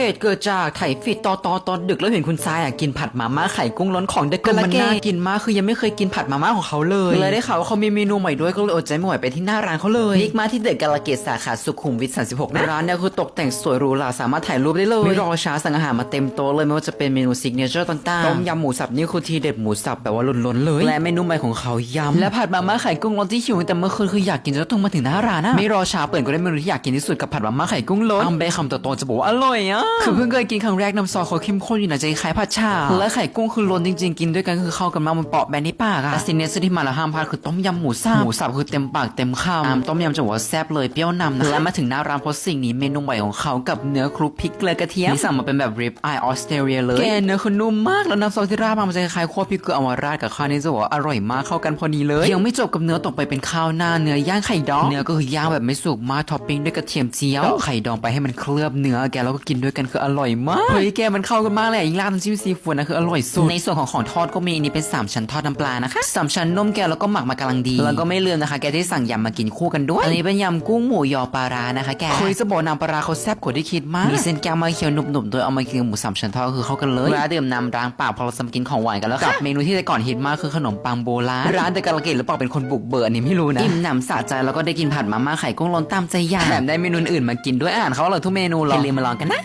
เหตุเกิดจากไถฟีดตอตอตอนดึกแล้วเห็นคุณทรายอะกินผัดมาม่าไข่กุ้งล้นของเด็กกันละแกน่ากินมากคือยังไม่เคยกินผัดมาม่าของเขาเลยเลยได้ข่าวว่าเขามีเมนูใหม่ด้วยก็เลยอดใจไม่ไหวไปที่หน้าร้านเขาเลยนิกมาที่เด็กกาลเกตสาขาสุขุมวิท36นะร้านเนี่ยคือตกแต่งสวยหรูหราสามารถถ่ายรูปได้เลยไม่รอช้าสั่งอาหารมาเต็มโต๊ะเลยไม่ว่าจะเป็นเมนูซิกเนเจอร์ต่างๆต้มยำหมูสับนี่คือทีเด็ดหมูสับแบบว่าล้นๆเลยและเมนูใหม่ของเขายำและผัดมาม่าไข่กุ้งล้นที่หิวตั้งแต่เมื่อคืนคืออยากกินจนต้องมาถึงหน้าร้านนะไม่รอช้าเปิดก็ได้เมนูที่อยากกินที่สุดกับผัดมาม่าไข่กุ้งล้นอัมเบคำโตๆจะบอกว่าอร่อยอะคือเพิ่งเคยกินครั้งแรกน้ำซอสเขาเข้มข้นอยู่นะจะคล้ายผัดชา และไข่กุ้งคือล้นจริงๆ กินด้วยกันคือเข้ากันมากมันเปาะแบนในปากอะแต่สิ่งเนี้ยที่มาแล้วห้ามพลาดคือต้มยำหมูสับหมูสับคือเต็มปากเต็มคำอ่าต้มยำจะบอกว่าแซ่บเลยเปรี้ยวนำนะและมาถึงหน้าร้านเพราะสิ่งนี้เมนูใหม่ของเขากับเนื้อคลุกพริกเกลือกระเทียมนี่สั่งมาเป็นแบบริบไอออสเตรเลียเลยแกเนื้อคือนุ่มมากแล้วน้ำซอสที่ราดมามันจะคล้ายๆคั่วพริกเกลือเอามาราดกับข้าวนี่จะบอกว่าอร่อยมากเข้ากันพอดีเลย ยังไม่จบกับเนื้อต่อไปเป็นข้าวหน้าเนื้อย่างไข่ดองเนื้อก็คือย่างแบบไม่สุกมากท็อปปิ้งด้วยกระเทียมเจียวไข่ดองไปให้มันเคลือบเนื้อแกแล้วก็กินด้วยกันคืออร่อยมากเฮ้ยแกมันเข้ากันมากเลยอะยิ่งราดน้ำจิ้มซีฟู้ดนะคืออร่อยสุดในส่วนของของทอดก็มีอันนี้เป็นสามชั้นทอดน้ำปลานะคะสามชั้นนมแกแล้วก็หมักมากำลังดีแล้วก็ไม่ลืมนะคะ แกที่สั่งยำมากินคู่กันด้วยอันนี้เป็นยำกุ้งหมูยอปลาร้านะคะแกเคยจะบอกน้ำปลาร้าเขาแซ่บกว่าที่คิดมากมีเส้นแก้วมาเคี้ยวหนุบๆโดยเอามากินกับหมูสามชั้นทอดคือเข้ากันเลยเวลาดื่มน้ำร้างปากพอเราจะมากินของหวานกันแล้วกับเมนูที่แต่ก่อนฮิตมากคือขนมปังโบราณร้านเดอะกาลเกตหรือเปล่าเป็นคนบุกเบิกอันนี้ไม่รู้นะอิ่มหนำสะใจแล้วก็ได้กินผัดมาม่าไข่กุ้งล้นตามใจอยากแถมได้เมนูอื่นมากินด้วยอาหารเขาอร่อยทุกเมนูเลยอย่าลืมมาลองกันนะ